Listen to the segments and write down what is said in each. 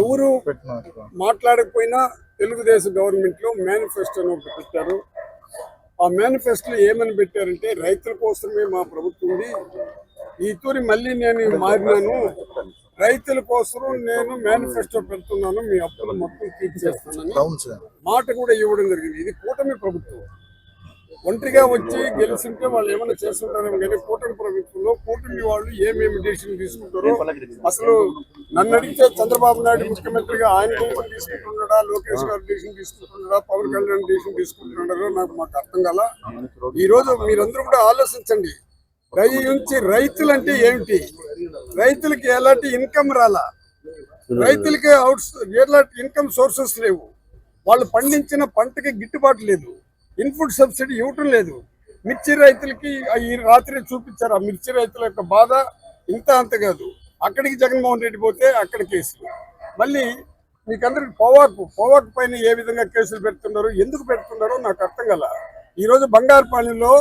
ఎవరు మాట్లాడకపోయినా తెలుగుదేశం గవర్నమెంట్లో మేనిఫెస్టోని ఒకటి పెట్టారు. ఆ మేనిఫెస్టోలో ఏమని పెట్టారంటే రైతుల కోసమే మా ప్రభుత్వం ఉంది. ఈ తూరి మళ్ళీ నేను మారినాను. రైతుల కోసం నేను మేనిఫెస్టో పెడుతున్నాను. మీ అప్పులు మొత్తం తీర్చేస్తానని అవును సార్. మాట కూడా ఇవ్వడం జరిగింది. ఇది కూటమి ప్రభుత్వం. ఒంటరిగా వచ్చి గెలిచింటే వాళ్ళు ఏమైనా చేస్తుంటారేమో కానీ కూటమి ప్రభుత్వంలో కూటమి వాళ్ళు ఏమేమి డిసిషన్ తీసుకుంటారో అసలు నన్ను అడిగితే చంద్రబాబు నాయుడు ముఖ్యమంత్రిగా ఆయన డెసిషన్ తీసుకుంటున్నాడా లోకేష్ గారు డిసిషన్ తీసుకుంటున్నాడా పవన్ కళ్యాణ్ డిసిషన్ తీసుకుంటున్నాడో నాకు మాకు అర్థం కాల. ఈ రోజు మీరందరూ కూడా ఆలోచించండి. రై నుంచి రైతులు అంటే ఏమిటి రైతులకి ఎలాంటి ఇన్కమ్ రాలా? రైతులకి అవుట్ ఎలాంటి ఇన్కమ్ సోర్సెస్ లేవు. వాళ్ళు పండించిన పంటకి గిట్టుబాటు లేదు. ఇన్పుట్ సబ్సిడీ ఇవ్వటం లేదు. మిర్చి రైతులకి ఈ రాత్రి చూపించారు. ఆ మిర్చి రైతుల యొక్క బాధ ఇంత అంత కాదు. అక్కడికి జగన్మోహన్ రెడ్డి పోతే అక్కడ కేసులు. మళ్ళీ మీకందరికి పొవాకు పొవాకు పైన ఏ విధంగా కేసులు పెడుతున్నారు ఎందుకు పెడుతున్నారో నాకు అర్థం కల. ఈరోజు బంగారుపాలెంలో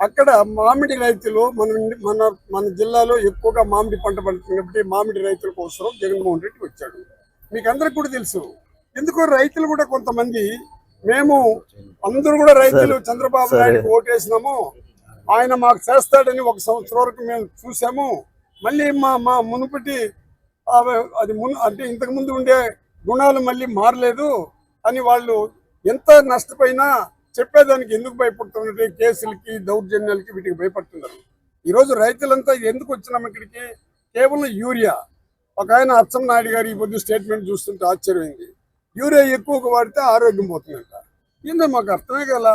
అక్కడ మామిడి రైతులు మన మన మన జిల్లాలో ఎక్కువగా మామిడి పంట పండుతుంది కాబట్టి మామిడి రైతుల కోసం జగన్మోహన్ రెడ్డి వచ్చాడు. మీకు అందరికి కూడా తెలుసు. ఎందుకో రైతులు కూడా కొంతమంది మేము అందరూ కూడా రైతులు చంద్రబాబు నాయుడు ఓటేసినాము. ఆయన మాకు చేస్తాడని ఒక సంవత్సరం వరకు మేము చూసాము. మళ్ళీ మా మా మునుపటి అది మున్ అంటే ఇంతకు ముందు ఉండే గుణాలు మళ్ళీ మారలేదు అని వాళ్ళు ఎంత నష్టపోయినా చెప్పేదానికి ఎందుకు భయపడుతున్నారు? కేసులకి దౌర్జన్యాలకి వీటికి భయపడుతున్నారు. ఈరోజు రైతులంతా ఎందుకు వచ్చినాం ఇక్కడికి? కేవలం యూరియా. ఒక ఆయన అచ్చం నాయుడు గారి ఈ పొద్దు స్టేట్మెంట్ చూస్తుంటే ఆశ్చర్యమైంది. యూరియా ఎక్కువగా వాడితే ఆరోగ్యం పోతుందంట. ఏందో మాకు అర్థమే కదా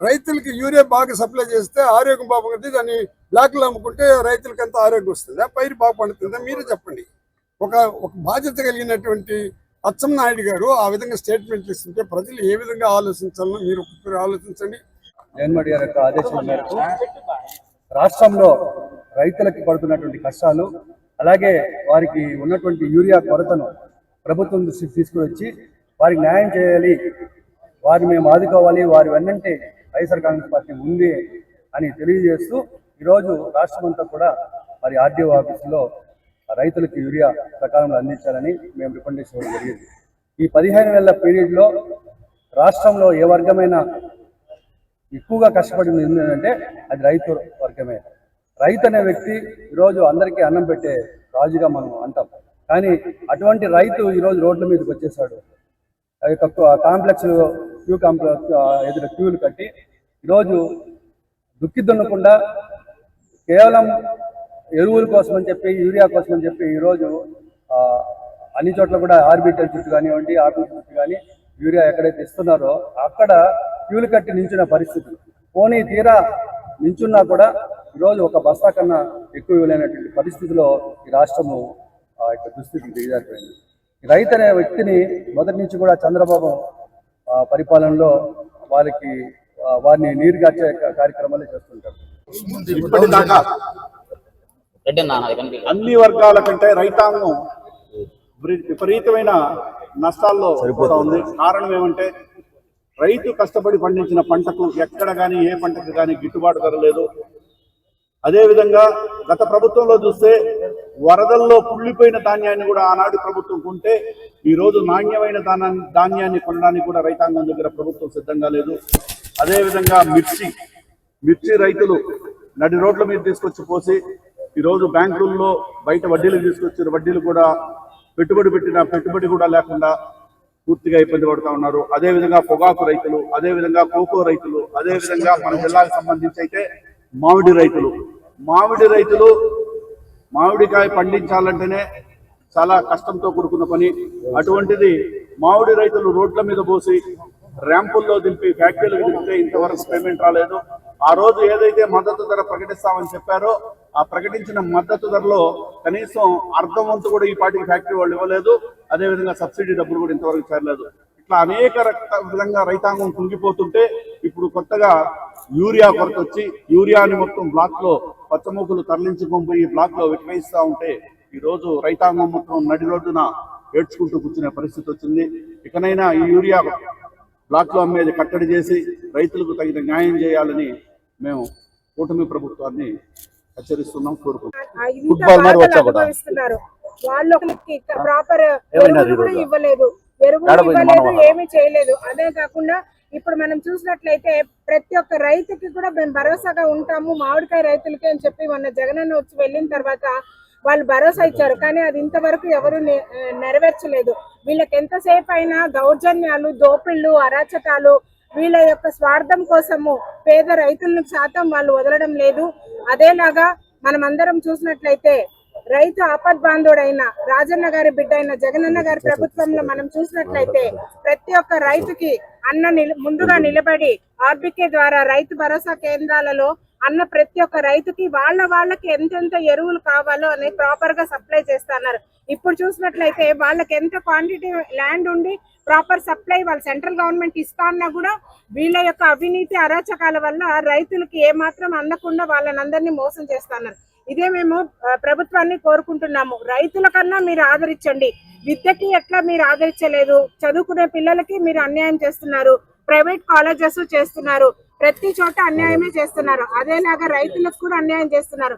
రైతులకి యూరియా బాగా సప్లై చేస్తే ఆరోగ్యం బాగుంటుంది దాన్ని బ్లాక్లో అమ్ముకుంటే రైతులకి అంత ఆరోగ్యం వస్తుందా. పైరు బాగా పండుతుందా? మీరే చెప్పండి. ఒక ఒక బాధ్యత కలిగినటువంటి అచ్చం నాయుడు గారు ఆ విధంగా స్టేట్మెంట్లు ఇస్తుంటే ప్రజలు ఏ విధంగా ఆలోచించాలో మీరు ఒక్కొక్కరు ఆలోచించండి. జగన్మోహన్ గారి యొక్క మేరకు రాష్ట్రంలో రైతులకి పడుతున్నటువంటి కష్టాలు అలాగే వారికి ఉన్నటువంటి యూరియా కొరతను ప్రభుత్వం దృష్టికి తీసుకువచ్చి వారికి న్యాయం చేయాలి వారిని మేము ఆదుకోవాలి వారి వెన్నంటే వైఎస్ఆర్ కాంగ్రెస్ పార్టీ ఉంది అని తెలియజేస్తూ ఈరోజు రాష్ట్రమంతా కూడా మరి ఆర్డీఓ ఆఫీసులో రైతులకు యూరియా సకాలంలో అందించాలని మేము రికమెండేషన్ ఇవ్వడం జరిగింది. ఈ పదిహేను నెలల పీరియడ్లో రాష్ట్రంలో ఏ వర్గమైన ఎక్కువగా కష్టపడింది ఏంటంటే అది రైతు వర్గమే. రైతు అనే వ్యక్తి ఈరోజు అందరికీ అన్నం పెట్టే రాజుగా మనం అంటాం. కానీ అటువంటి రైతు ఈరోజు రోడ్ల మీదకి వచ్చేసాడు. ఆ యొక్క కాంప్లెక్స్ క్యూ కాంప్లెక్స్ ఎదురు క్యూలు కట్టి ఈరోజు దుక్కి దున్నకుండా కేవలం ఎరువుల కోసం అని చెప్పి యూరియా కోసం అని చెప్పి ఈరోజు అన్ని చోట్ల కూడా ఆర్బిటల్ చుట్టూ కానివ్వండి ఆర్బిటల్ చుట్టూ కానీ యూరియా ఎక్కడైతే ఇస్తున్నారో అక్కడ క్యూలు కట్టి నించున్న పరిస్థితి. పోనీ తీరా నించున్నా కూడా ఈరోజు ఒక బస్తా కన్నా ఎక్కువ ఇవ్వలేనటువంటి పరిస్థితిలో ఈ రాష్ట్రము యొక్క దుస్థితికి దిగజారిపోయింది. రైతు అనే వ్యక్తిని మొదటి నుంచి కూడా చంద్రబాబు పరిపాలనలో వారికి వారిని నీరు గార్చే కార్యక్రమాలు చేస్తుంటారు. అన్న అది కనిపించలేదు. అన్ని వర్గాల కంటే రైతాంగం విపరీ- విపరీతమైన నష్టాల్లో ఉంది. కారణం ఏమంటే రైతు కష్టపడి పండించిన పంటకు ఎక్కడ కానీ ఏ పంటకు కానీ గిట్టుబాటు ధర లేదు. అదేవిధంగా గత ప్రభుత్వంలో చూస్తే వరదల్లో కుళ్ళిపోయిన ధాన్యాన్ని కూడా ఆనాటి ప్రభుత్వం కొంటే ఈ రోజు నాణ్యమైన ధాన్యాన్ని ధాన్యాన్ని కొనడానికి కూడా రైతాంగం దగ్గర ప్రభుత్వం సిద్ధంగా లేదు. అదేవిధంగా మిర్చి మిర్చి రైతులు నడి రోడ్ల మీద తీసుకొచ్చి పోసి ఈరోజు బ్యాంకుల్లో బయట వడ్డీలు తీసుకొచ్చిన వడ్డీలు కూడా పెట్టుబడి పెట్టిన పెట్టుబడి కూడా లేకుండా పూర్తిగా ఇబ్బంది పడుతూ ఉన్నారు. అదే విధంగా పొగాకు రైతులు అదే విధంగా కోకో రైతులు అదే విధంగా మన జిల్లాకు సంబంధించి అయితే మామిడి రైతులు. మామిడి రైతులు మామిడికాయ పండించాలంటేనే చాలా కష్టంతో కూడుకున్న పని. అటువంటిది మామిడి రైతులు రోడ్ల మీద పోసి ర్యాంపుల్లో దింపి ఫ్యాక్టరీలకు దింపితే ఇంతవరకు పేమెంట్ రాలేదు. ఆ రోజు ఏదైతే మద్దతు ధర ప్రకటిస్తామని చెప్పారో ఆ ప్రకటించిన మద్దతు ధరలో కనీసం అర్ధం వంతు కూడా ఈ పాటికి ఫ్యాక్టరీ వాళ్ళు ఇవ్వలేదు. అదేవిధంగా సబ్సిడీ డబ్బులు కూడా ఇంతవరకు చేరలేదు. ఇట్లా అనేక రక- విధంగా రైతాంగం కుంగిపోతుంటే ఇప్పుడు కొత్తగా యూరియా కొరత వచ్చి యూరియాని మొత్తం బ్లాక్లో పచ్చమూకులు తరలించుకొని పోయి బ్లాక్లో విక్రయిస్తా ఉంటే ఈ రోజు రైతాంగం మొత్తం నడి రోడ్డున ఏడ్చుకుంటూ కూర్చునే పరిస్థితి వచ్చింది. ఇకనైనా ఈ యూరియా బ్లాక్లో అమ్మేది కట్టడి చేసి రైతులకు తగిన న్యాయం చేయాలని మేము కూటమి ప్రభుత్వాన్ని హెచ్చరిస్తున్నాం కోరుకుంటున్నాం. వాళ్ళకి ప్రాపర్? ఇవ్వలేదు. ఎరువులు ఇవ్వలేదు. ఏమీ చేయలేదు. అదే కాకుండా ఇప్పుడు మనం చూసినట్లయితే ప్రతి ఒక్క రైతుకి కూడా మేము భరోసాగా ఉంటాము మామిడికాయ రైతులకి అని చెప్పి మొన్న జగనన్న వచ్చి వెళ్ళిన తర్వాత వాళ్ళు భరోసా ఇచ్చారు. కానీ అది ఇంతవరకు ఎవరు నెరవేర్చలేదు. వీళ్ళకి ఎంతసేపు అయినా దౌర్జన్యాలు దోపిళ్ళు అరాచకాలు వీళ్ళ యొక్క స్వార్థం కోసము పేద రైతులను శాతం వాళ్ళు వదలడం లేదు. అదేలాగా మనం అందరం చూసినట్లయితే రైతు ఆపద్ బాంధుడైన రాజన్న గారి బిడ్డ అయిన జగనన్న గారి ప్రభుత్వంలో మనం చూసినట్లయితే ప్రతి ఒక్క రైతుకి అన్న ముందుగా నిలబడి ఆర్బికే ద్వారా రైతు భరోసా కేంద్రాలలో అన్న ప్రతి ఒక్క రైతుకి వాళ్ళ వాళ్ళకి ఎంతెంత ఎరువులు కావాలో అని ప్రాపర్గా సప్లై చేస్తున్నారు. ఇప్పుడు చూసినట్లయితే వాళ్ళకి ఎంత క్వాంటిటీ ల్యాండ్ ఉండి ప్రాపర్ సప్లై వాళ్ళు సెంట్రల్ గవర్నమెంట్ ఇస్తా అన్నా కూడా వీళ్ళ యొక్క అవినీతి అరాచకాల వల్ల రైతులకి ఏమాత్రం అందకుండా వాళ్ళని అందరినీ మోసం చేస్తున్నారు. ఇదే మేము ప్రభుత్వాన్ని కోరుకుంటున్నాము. రైతుల కన్నా మీరు ఆదరించండి. విద్యకి ఎట్లా మీరు ఆదరించలేదు? చదువుకునే పిల్లలకి మీరు అన్యాయం చేస్తున్నారు. ప్రైవేట్ కాలేజెస్ చేస్తున్నారు. ప్రతి చోట అన్యాయమే చేస్తున్నారు. అదేలాగా రైతులకు కూడా అన్యాయం చేస్తున్నారు.